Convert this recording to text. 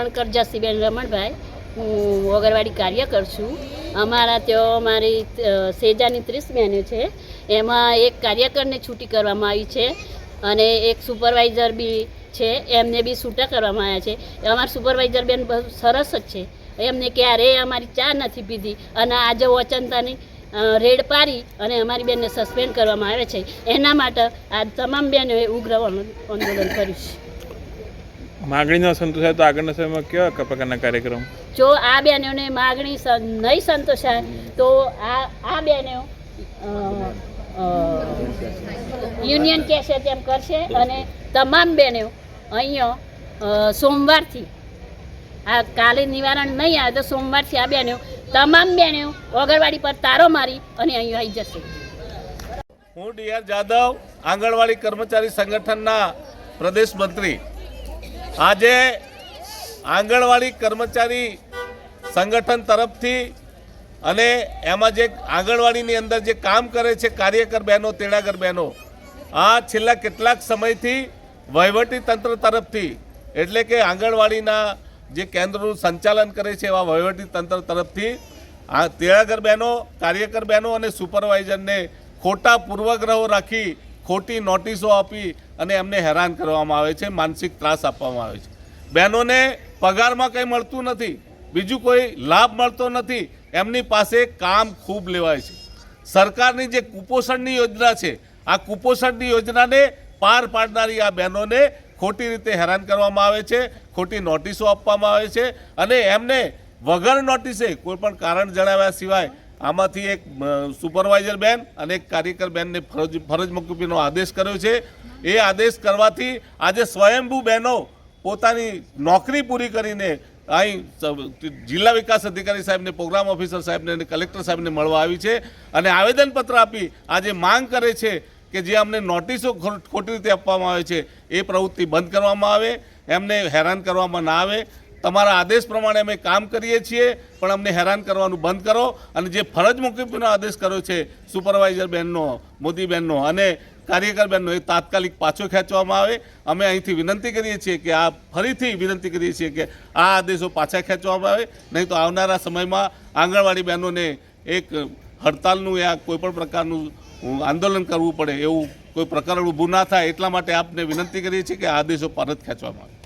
શંકર જસીબેન રમણભાઈ, હું વગરવાડી કાર્યકર છું. અમારા ત્યાં અમારી સેજાની ત્રીસ બહેનો છે. એમાં એક કાર્યકરને છૂટી કરવામાં આવી છે અને એક સુપરવાઇઝર બી છે. એમને બી છૂટા કરવામાં આવ્યા છે. અમારા સુપરવાઇઝર બેન બહુ સરસ જ છે. એમને ક્યારેય અમારી ચા નથી પીધી અને આજે વચનતાની રેડ પારી અને અમારી બેનને સસ્પેન્ડ કરવામાં આવે છે. એના માટે આ તમામ બહેનોએ ઉગ્ર આંદોલન કર્યું છે. માગણીનો અસંતોષ સંતોષાય તો આગળના સમયમાં કેવા પ્રકારના કાર્યક્રમ? જો આ બહેનોને માગણી નહીં સંતોષાય તો આ આ બહેનો અ, યુનિયન કહેશે તેમ કરશે અને તમામ બહેનો અહીંયા સોમવારથી આ કાલે નિવારણ નહીં આવે તો સોમવારથી આ બહેનો તમામ બહેનો ઓગળવાડી પર તારો મારી અને અહીંયા આવી જશે. હું ડીઆર જાદવ આંગણવાડી કર્મચારી સંગઠનના પ્રદેશ મંત્રી. આજે આંગણવાડી કર્મચારી સંગઠન તરફથી અને એમાં જે આંગણવાડીની અંદર જે કામ કરે છે કાર્યકર બહેનો, તેડાગર બહેનો, આ છેલ્લા કેટલાક સમયથી વહીવટી તંત્ર તરફથી એટલે કે આંગણવાડીના જે કેન્દ્રનું સંચાલન કરે છે એવા વહીવટી તંત્ર તરફથી આ તેડાગર બહેનો, કાર્યકર બહેનો અને સુપરવાઇઝરને ખોટા પૂર્વગ્રહો રાખી ખોટી નોટિસો આપી અને એમને હેરાન કરવામાં આવે છે, માનસિક ત્રાસ આપવામાં આવે છે. બહેનોને પગારમાં કંઈ મળતું નથી, બીજું કોઈ લાભ મળતો નથી, એમની પાસે કામ ખૂબ લેવાય છે. સરકારની જે કુપોષણની યોજના છે, આ કુપોષણની યોજનાને પાર પાડનારી આ બહેનોને ખોટી રીતે હેરાન કરવામાં આવે છે, ખોટી નોટિસો આપવામાં આવે છે અને એમને વગર નોટિસે કોઈપણ કારણ જણાવ્યા સિવાય આમાંથી એક સુપરવાઇઝર બેન અને એક કાર્યકર બેનને ફરજ ફરજ મોકૂફીનો આદેશ કર્યો છે. એ આદેશ કરવાથી આજે સ્વયંભૂ બહેનો પોતાની નોકરી પૂરી કરીને અહીં જિલ્લા વિકાસ અધિકારી સાહેબને, પ્રોગ્રામ ઓફિસર સાહેબને અને કલેક્ટર સાહેબને મળવા આવી છે અને આવેદનપત્ર આપી આજે માંગ કરે છે કે જે અમને નોટિસો ખોટી રીતે આપવામાં આવે છે, એ પ્રવૃત્તિ બંધ કરવામાં આવે. એમને હેરાન કરવામાં ના આવે. તમારા આદેશ પ્રમાણે અમે કામ કરીએ છીએ, પણ અમને હેરાન કરવાનું બંધ કરો. અને જે ફરજ મોકૂફીનો આદેશ કર્યો છે, સુપરવાઇઝર બેનનો, મોદી બહેનનો અને કાર્યકર બેનનો, એ તાત્કાલિક પાછો ખેંચવામાં આવે. અમે અહીંથી વિનંતી કરીએ છીએ કે આ ફરીથી વિનંતી કરીએ છીએ કે આ આદેશો પાછા ખેંચવામાં આવે. નહીં તો આવનારા સમયમાં આંગણવાડી બહેનોને એક હડતાલનું યા કોઈપણ પ્રકારનું આંદોલન કરવું પડે એવું કોઈ પ્રકરણ ઊભું ના થાય, એટલા માટે આપને વિનંતી કરીએ છીએ કે આ આદેશો પરત ખેંચવામાં આવે.